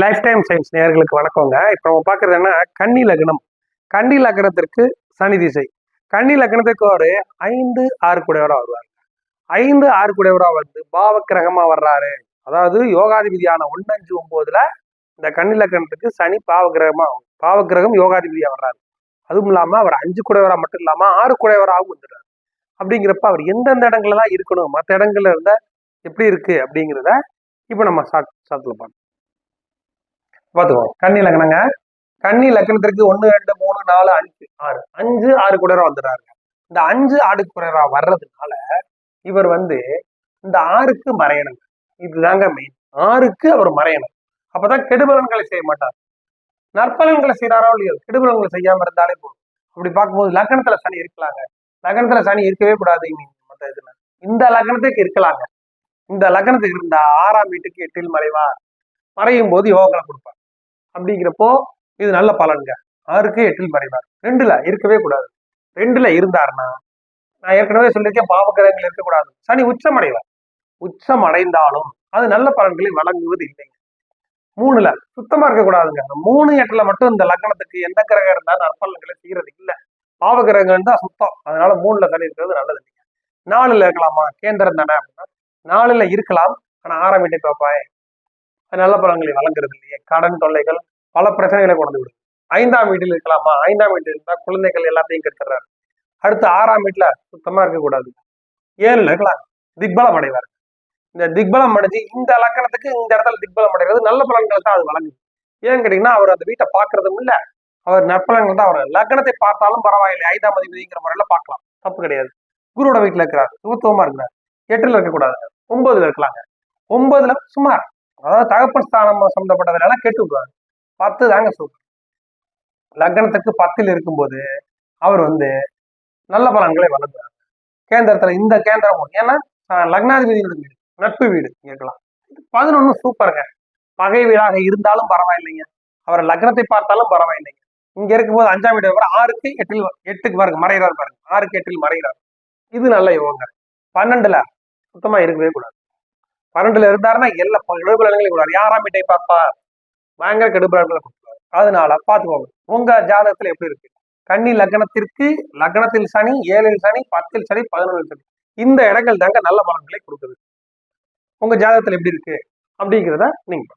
Life time science நேர்களுக்கு வணக்கங்க. இப்போ நம்ம பார்க்குறது என்ன? கன்னி லக்னம். கன்னி லக்னத்திற்கு சனி திசை. கன்னி லக்னத்துக்கு ஒரு ஐந்து ஆறு குடையவராக வருவார். ஐந்து ஆறு குடையவராக வந்து பாவக்கிரகமாக வர்றாரு. அதாவது யோகாதிபதியான ஒன்று அஞ்சு ஒம்போதுல இந்த கன்னி லக்னத்துக்கு சனி பாவக்கிரகமாக பாவக்கிரகம் யோகாதிபதியாக வர்றாரு. அதுவும் இல்லாமல் அவர் அஞ்சு குடையவராக மட்டும் இல்லாமல் ஆறு குடையவராகவும் வந்துடுறாரு. அப்படிங்கிறப்ப அவர் எந்தெந்த இடங்கள்ல தான் இருக்கணும்? மற்ற இடங்கள்ல இருந்தால் எப்படி இருக்கு அப்படிங்கிறத இப்போ நம்ம சாட் சாட்டில் பார்த்துக்கோ. கன்னி லக்னங்க கன்னி லக்னத்திற்கு ஒன்று ரெண்டு மூணு நாலு அஞ்சு ஆறு. அஞ்சு ஆறு குடையரா வந்துடுறாருங்க. இந்த அஞ்சு ஆறு குடையரா வர்றதுனால இவர் வந்து இந்த ஆறுக்கு மறையணுங்க இதுதாங்க மெயின் ஆறுக்கு அவர் மறையணும். அப்பதான் கெடுபலன்களை செய்ய மாட்டார். நற்பலன்களை செய்யறாரோ இல்லையோ கெடுபலன்களை செய்யாம இருந்தாலே போதும். அப்படி பார்க்கும்போது லக்னத்துல சனி இருக்கலாங்க. லக்னத்துல சனி இருக்கவே கூடாது மற்ற இதுல. இந்த லக்னத்துக்கு இருக்கலாங்க. இந்த லக்னத்துக்கு இருந்தா ஆறாம் வீட்டுக்கு எட்டில் மறைவா மறையும் போது யோகங்களை கொடுப்பார். அப்படிங்கிறப்போ இது நல்ல பலன்க ஆறுக்கு எட்டில் மறைவார். ரெண்டுல இருக்கவே கூடாது. ரெண்டுல இருந்தாருன்னா நான் ஏற்கனவே சொல்லியிருக்கேன் பாவகிரகங்கள் இருக்கக்கூடாது. சனி உச்சம் அடைவார் உச்சம் அடைந்தாலும் அது நல்ல பலன்களை வழங்குவது இல்லைங்க. மூணுல சுத்தமா இருக்கக்கூடாதுங்க. அந்த மூணு எட்டுல மட்டும் இந்த லக்னத்துக்கு எந்த கிரகம் இருந்தாலும் நற்பலன்களை செய்யறது இல்லை. பாவகிரகங்கள் தான் சுத்தம். அதனால மூணுல சனி இருக்கிறது நல்லது இல்லைங்க. நாலுல இருக்கலாமா? கேந்திரம் தானே அப்படின்னா நாலுல இருக்கலாம். ஆனா ஆறாம் வீட்டை பார்ப்பாய் நல்ல பலன்களை வழங்குறது இல்லையே. கடன் தொல்லைகள் பல பிரச்சனைகளை கொண்டு விடும். ஐந்தாம் வீட்டில் இருக்கலாமா? ஐந்தாம் வீட்டில் இருந்தால் குழந்தைகள் எல்லாத்தையும் கெடுத்துறாரு அடுத்து ஆறாம் வீட்டுல சுத்தமா இருக்கக்கூடாது. ஏழுல இருக்கலாம். திக்பலம் அடைவார் இந்த திக்பலம் அடைஞ்சு இந்த லக்கணத்துக்கு இந்த இடத்துல திக்பலம் அடைகிறது நல்ல பலன்களை தான் அது வழங்குது ஏன்னு கேட்டீங்கன்னா அவர் அந்த வீட்டை பார்க்கறதும் இல்ல. அவர் நற்பலன்கள் தான். அவர் லக்னத்தை பார்த்தாலும் பரவாயில்லை. ஐந்தாம் அதிபதிங்கிற முறையில பார்க்கலாம். தப்பு கிடையாது. குருவோட வீட்டுல இருக்கிறார். சுகத்துவமா இருக்கிறார். எட்டுல இருக்கக்கூடாது. ஒன்பதுல இருக்கலாங்க. ஒன்பதுல சுமார் அதாவது தகப்பன் ஸ்தானம் சம்மந்தப்பட்டதுனால கெட்டு விடுவார். பத்து தாங்க சூப்பர் லக்னத்துக்கு பத்தில் இருக்கும்போது அவர் வந்து நல்ல பலன்களை வழங்குறார். கேந்திரத்துல இந்த கேந்திரமும் ஏன்னா லக்னாதிபதியோட வீடு நட்பு வீடு கேட்கலாம் பதினொன்னு சூப்பருங்க. பகை வீடாக இருந்தாலும் பரவாயில்லைங்க. அவர் லக்னத்தை பார்த்தாலும் பரவாயில்லைங்க. இங்க இருக்கும்போது அஞ்சாம் வீடு ஆறுக்கு எட்டில் எட்டுக்கு பாருங்க மறைகிறார் பாருங்க. ஆறுக்கு எட்டில் மறைகிறார். இது நல்ல யோகங்க. பன்னெண்டுல சுத்தமா இருக்கவே கூடாது. பன்னெண்டுல இருந்தாருன்னா எல்லா கெடுபலன்களையும் கூடாது யாராம் வீட்டை பார்ப்பார் பயங்கர கெடுபலன்களை கொடுப்பாரு. அதனால பாத்துக்கோங்க உங்க ஜாதகத்துல எப்படி இருக்கு? கன்னி லக்னத்திற்கு லக்னத்தில் சனி ஏழில் சனி பத்தில் சனி பதினொன்றில் சனி. இந்த இடங்கள் தாங்க நல்ல பலன்களை கொடுக்குது. உங்க ஜாதகத்துல எப்படி இருக்கு? அப்படிங்கிறத நீங்க